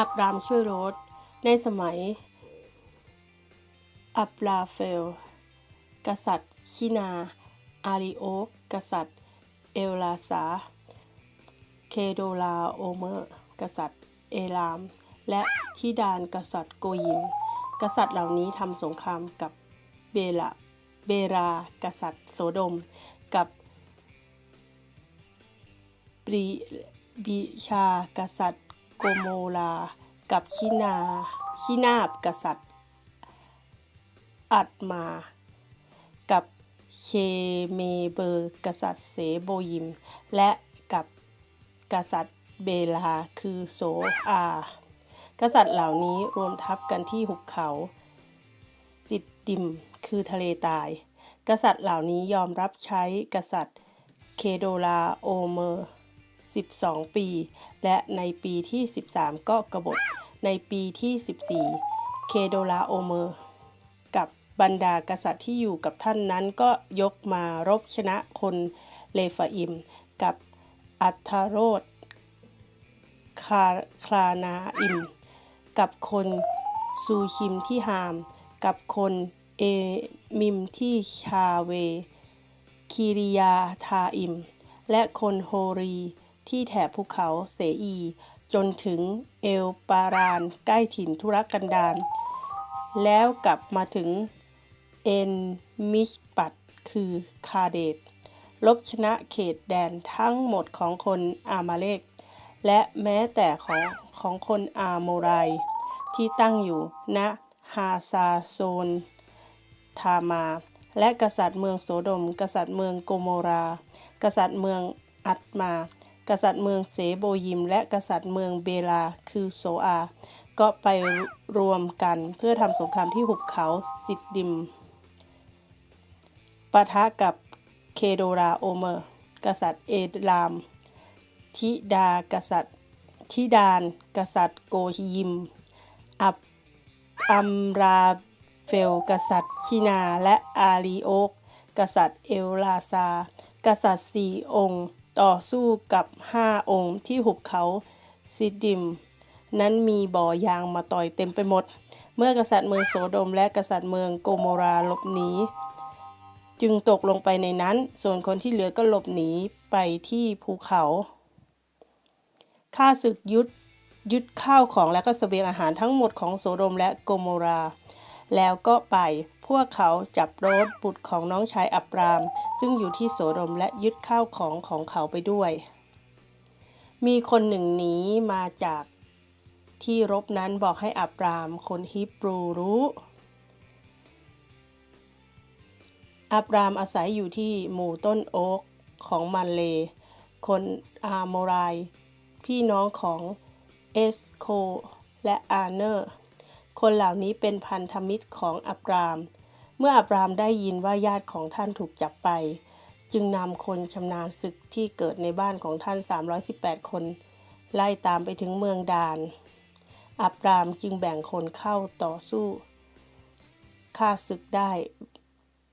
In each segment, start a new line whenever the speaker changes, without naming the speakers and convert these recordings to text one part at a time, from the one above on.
อับรามช่วยโรดในสมัย อับราเฟล กษัตริย์ชินา อาริโอกกษัตริย์ เอลาซาเคโดลาโอเมอร์ กษัตริย์ เอลาม และทิดานกษัตริย์โกยิม กษัตริย์เหล่านี้ทำสงครามกับเบลาเบรา กษัตริย์โสดม กับบริบิชากษัตริย์ โกโมลา กับชินาชินาบกษัตริย์ อัดมา กับเชเมเบอร์กษัตริย์เสโบยิม และกับกษัตริย์เบลาคือโสอา กษัตริย์เหล่านี้รวมทัพกันที่หุบเขาสิดดิมคือทะเลตาย กษัตริย์เหล่านี้ยอมรับใช้กษัตริย์เคโดลาโอเมอร์ 12 ปี และในปีที่ 13 ก็กบฏ ในปีที่ 14 เคโดลาโอเมอร์ กับบรรดากษัตริย์ที่อยู่กับท่านนั้นก็ยกมารบชนะคนเลฟาอิม กับอัทโรดคาคลานาอิม กับคนซูชิมที่ฮาม กับคนเอมิมที่ชาเวคีริยาทาอิม และคนโฮรี ที่แถบภูเขาเสอี จนถึงเอลปารานใกล้ถิ่นธุรกันดารแล้วกลับมาถึงเอนมิชปัตคือคาเดตลบชนะเขตแดนทั้งหมดของคนอามาเลก และแม้แต่ของของคนอาโมไรที่ตั้งอยู่ณฮาซาโซน ทามา และกษัตริย์เมืองโสดม กษัตริย์เมืองโกโมรา กษัตริย์เมืองอัตมา กษัตริย์เมืองเสโบยิม และกษัตริย์เมืองเบลาคือโซอา ก็ไปรวมกันเพื่อทำสงครามที่หุบเขาสิดดิมปะทะกับเคโดราโอเมอร์ กษัตริย์เอราม ทิดากษัตริย์ทิดาน กษัตริย์โกยิม อับอัมราเฟล กษัตริย์ชินา และอารีโอก กษัตริย์เอลลาซา กษัตริย์สี่องค์ ต่อสู้กับห้าองค์ที่หุบเขาซิดดิม นั้นมีบ่อยางมาต่อยเต็มไปหมด เมื่อกษัตริย์เมืองโสโดมและกษัตริย์เมืองโกโมราหลบหนีจึงตกลงไปในนั้น ส่วนคนที่เหลือก็หลบหนีไปที่ภูเขาข้าศึกยุดยึดข้าวของและก็เสบียงอาหารทั้งหมดของโสโดมและโกโมรา แล้วก็ไป พวกเขาจับโรสบุตรของน้องชายอับราม ซึ่งอยู่ที่โสโดมและยึดข้าวของของเขาไปด้วย มีคนหนึ่งหนีมาจากที่รบนั้นบอกให้อับรามคนฮิบรูรู้ อับรามอาศัยอยู่ที่หมู่ต้นโอ๊กของมันเล คนอาโมไรพี่น้องของเอสโคและอาเนอร์ คนเหล่านี้เป็นพันธมิตรของอับราม เมื่ออับรามได้ยินว่าญาติของท่านถูกจับไป จึงนำคนชำนาญศึกที่เกิดในบ้านของท่าน 318 คน ไล่ตามไปถึงเมืองดาน อับรามจึงแบ่งคนเข้าต่อสู้ฆ่าศึกได้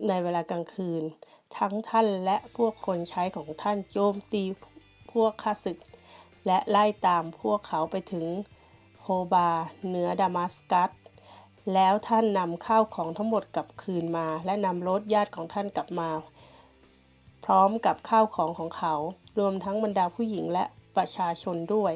ในเวลากลางคืน ทั้งท่านและพวกคนใช้ของท่านโจมตีพวกข้าศึก และไล่ตามพวกเขาไปถึงโฮบาเหนือดามัสกัส แล้วท่านนำข้าวของทั้งหมดกลับคืนมา และนำรถญาติของท่านกลับมา พร้อมกับข้าวของของเขา รวมทั้งบรรดาผู้หญิงและประชาชนด้วย